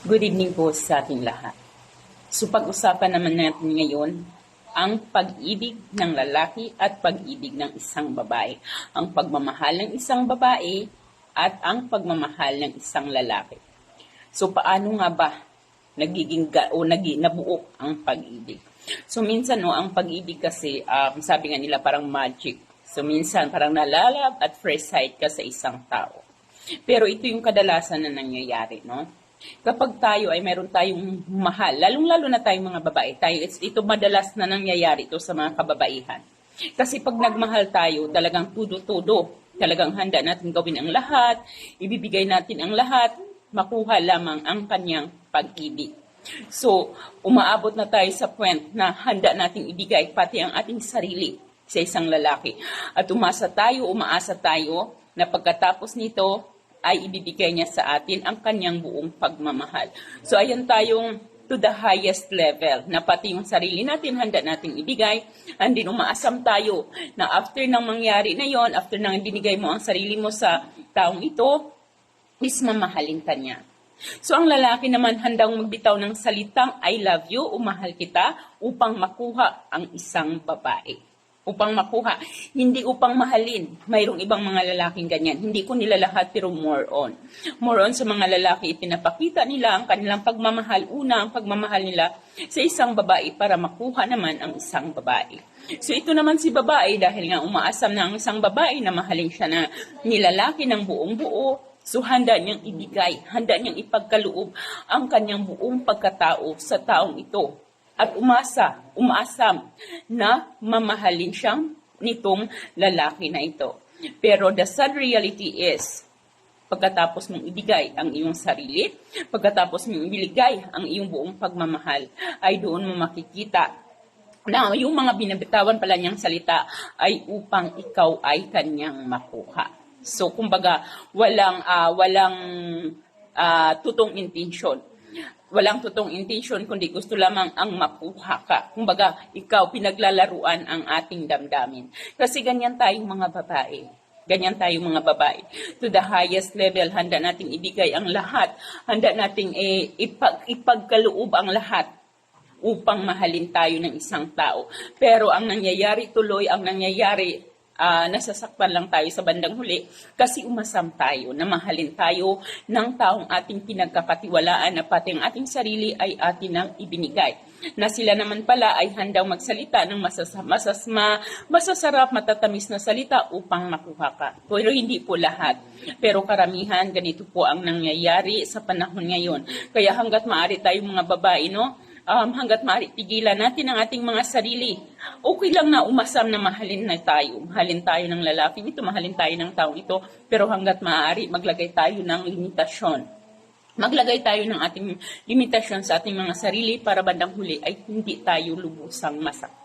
Good evening po sa ating lahat. So pag-usapan naman natin ngayon ang pag-ibig ng lalaki at pag-ibig ng isang babae. Ang pagmamahal ng isang babae at ang pagmamahal ng isang lalaki. So paano nga ba nagiging o nagi, nabuo ang pag-ibig? So minsan no, ang pag-ibig kasi um, sabi nga nila parang magic. So minsan parang nalalab at first sight ka sa isang tao. Pero ito yung kadalasan na nangyayari, no? Kapag tayo ay meron tayong mahal, lalong-lalo na tayong mga babae, tayo, it's, ito madalas na nangyayari ito sa mga kababaihan. Kasi pag nagmahal tayo, talagang tudo-tudo, talagang handa natin gawin ang lahat, ibibigay natin ang lahat, makuha lamang ang kanyang pag-ibig. So, umaabot na tayo sa point na handa nating ibigay pati ang ating sarili sa isang lalaki. At umasa tayo, umaasa tayo na pagkatapos nito ay ibibigay niya sa atin ang kanyang buong pagmamahal. So, ayan tayong to the highest level na pati yung sarili natin handa nating ibigay and din umaasam tayo na after nang mangyari na yon after nang ibinigay mo ang sarili mo sa taong ito is mamahalin ka niya. So ang lalaki naman handang magbitaw ng salitang I love you o mahal kita upang makuha ang isang babae. Upang makuha. Hindi upang mahalin. Mayroong ibang mga lalaking ganyan. Hindi ko nila lahat pero more on. More on sa mga lalaki, ipinapakita nila ang kanilang pagmamahal. Una, ang pagmamahal nila sa isang babae para makuha naman ang isang babae. So ito naman si babae dahil nga umaasam na ang isang babae na mahalin siya na nilalaki ng buong buo, So handa niyang ibigay, handa niyang ipagkaloob ang kanyang buong pagkatao sa taong ito. At umasa, umaasam na mamahalin siyang nitong lalaki na ito. Pero the sad reality is, pagkatapos mong ibigay ang iyong sarili, pagkatapos mong ibigay ang iyong buong pagmamahal, ay doon mo makikita na yung mga binabitawan pala niyang salita ay upang ikaw ay kanyang makuha. So kumbaga walang ah, walang ah, tutong intention. Walang tutong intention kundi gusto lamang ang makuha ka. Kumbaga ikaw pinaglalaruan ang ating damdamin. Kasi ganyan tayong mga babae. Ganyan tayong mga babae. To the highest level, handa nating ibigay ang lahat. Handa nating eh, ipag, ipagkaloob ang lahat upang mahalin tayo ng isang tao. Pero ang nangyayari tuloy, ang nangyayari, ah, nasasaktan lang tayo sa bandang huli kasi umasam tayo na mahalin tayo ng taong ating pinagkakatiwalaan na pati ang ating sarili ay atin ang ibinigay. Na sila naman pala ay handang magsalita ng masas masasma, masasarap, matatamis na salita upang makuha ka. Pero hindi po lahat. Pero karamihan, ganito po ang nangyayari sa panahon ngayon. Kaya hanggat maaari tayong mga babae, no? Um, hanggat maaari pigilan natin ang ating mga sarili. Okay lang na umasam na mahalin na tayo. Mahalin tayo ng lalaking ito, mahalin tayo ng taong ito, pero hanggat maaari maglagay tayo ng limitasyon. Maglagay tayo ng ating limitasyon sa ating mga sarili para bandang huli ay hindi tayo lubusang masaktan.